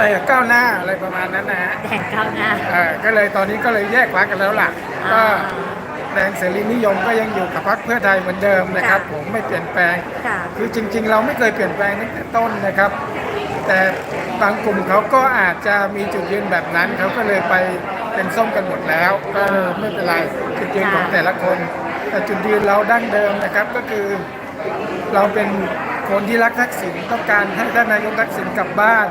อะไรอะก้าวหน้าอะไรประมาณนั้นนะฮะแดงก้าวหน้า เอ่อก็เลยตอนนี้ก็เลยแยกพรรคกันแล้วล่ะ อ่าก็แดงเสรีนิยมก็ยังอยู่กับพรรคเพื่อไทยเหมือนเดิมนะครับ ค่ะ ผมไม่เปลี่ยนแปลง ค่ะ คือจริง ๆ เราไม่เคยเปลี่ยนแปลงตั้งแต่ต้นนะครับ แต่บางกลุ่มเขาก็อาจจะมีจุดยืนแบบนั้นเขาก็เลยไปเป็นส้มกันหมดแล้ว ก็ไม่เป็นไรจุดยืนของแต่ละคน แต่จุดยืนเราดั้งเดิมนะครับก็คือ เราเป็นคนที่รักทักษิณต้องการให้ท่านนายกทักษิณกลับบ้าน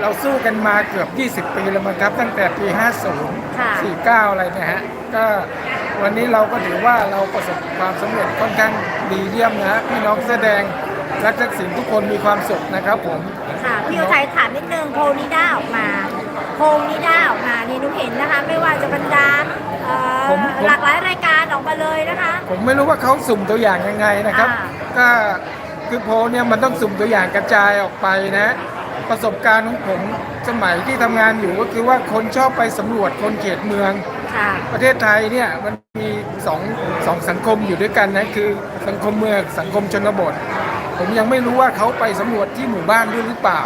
เราสู้กันมาเกือบ 20 ปีแล้วมั้งครับ ตั้งแต่ปีค่ะ50 49 อะไรนะฮะ ก็วันนี้เราก็ถือว่าเราประสบความสำเร็จค่อนข้างดีเยี่ยมนะฮะพี่น้องแสอแดงรักทักษิณทุกคนมีความสุขนะครับผม ค่ะพี่อุทัยถามนิดนึงโพลนิด้าออกมาโพลนิด้าออกมานี่หนุเห็นนะคะ ไม่ว่าจะบรรดาเอ่อผมผม หลากหลายรายการออกมาเลยนะคะ ผมไม่รู้ว่าเขาสุ่มตัวอย่างยังไงนะครับ อ่า ก็คือโพลเนี่ยมันต้องสุ่มตัวอย่างกระจายออกไปนะ ประสบการณ์ของผมสมัยที่ทำงานอยู่ก็คือว่าคนชอบไปสำรวจคนเขตเมือง ค่ะประเทศไทยเนี่ยมันมีสองสองสังคมอยู่ด้วยกันนะคือสังคมเมืองสังคมชนบท ผมยังไม่รู้ว่าเขาไปสำรวจที่หมู่บ้านด้วยหรือเปล่า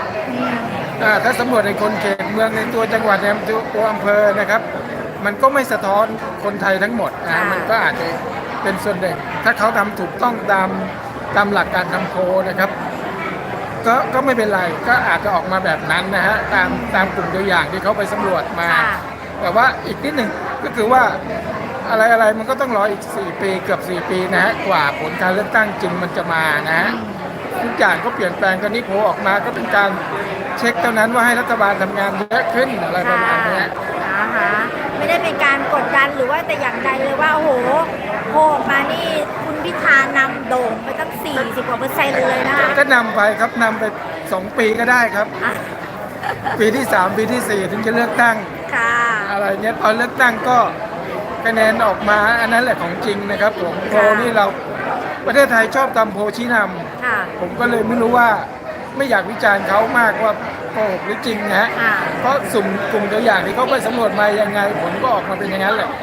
อ่าถ้าสำรวจในคนเขตเมืองในตัวจังหวัดในตัวอำเภอนะครับ มันก็ไม่สะท้อนคนไทยทั้งหมดนะค่ะมันก็อาจจะเป็นส่วนหนึ่งถ้าเขาทำถูกต้องตามตามหลักการทำโพลนะครับ ก็ก็ไม่เป็นไรก็อาจจะออกมาแบบนั้นนะฮะตามตามกลุ่มตัวอย่างที่เขาไปสำรวจมา ค่ะแต่ว่าอีกนิดหนึ่งก็คือว่าอะไรอะไรมันก็ต้องรออีก 4 ปีเกือบ 4 ปีนะฮะกว่าผลการเลือกตั้งจริงมันจะมานะฮะทุกอย่างก็เปลี่ยนแปลงตอนนี้โผล่ออกมาก็เป็นการเช็คเท่านั้นว่าให้รัฐบาลทำงานเยอะขึ้นอะไรประมาณเนี้ย นะคะไม่ได้เป็นการกดดันหรือว่าแต่อย่างใดเลยว่าโอ้โหโผล่ออกมานี่คุณพิธานำโด่งไปตั้ง 40 กว่าเปอร์เซ็นต์เลยนะคะก็นำไปครับนำไป 2 ปีก็ได้ครับ อะปีที่ 3 ปีทีสี่4 ถึงจะเลือกตั้ง ค่ะ อะไรเนี้ยตอนเลือกตั้งก็คะแนนออกมาอันนั้นแหละของจริงนะครับผมโพลนี่เราประเทศไทยชอบทำโพลชี้นำค่ะ ผมก็เลยไม่รู้ว่าไม่อยากวิจารณ์เขามากว่าโกหกหรือจริงนะฮะค่ะ เพราะสุ่มกลุ่มตัวอย่างที่เขาไปสำรวจมายังไงผลก็ออกมาเป็นอย่างนั้นแหละค่ะ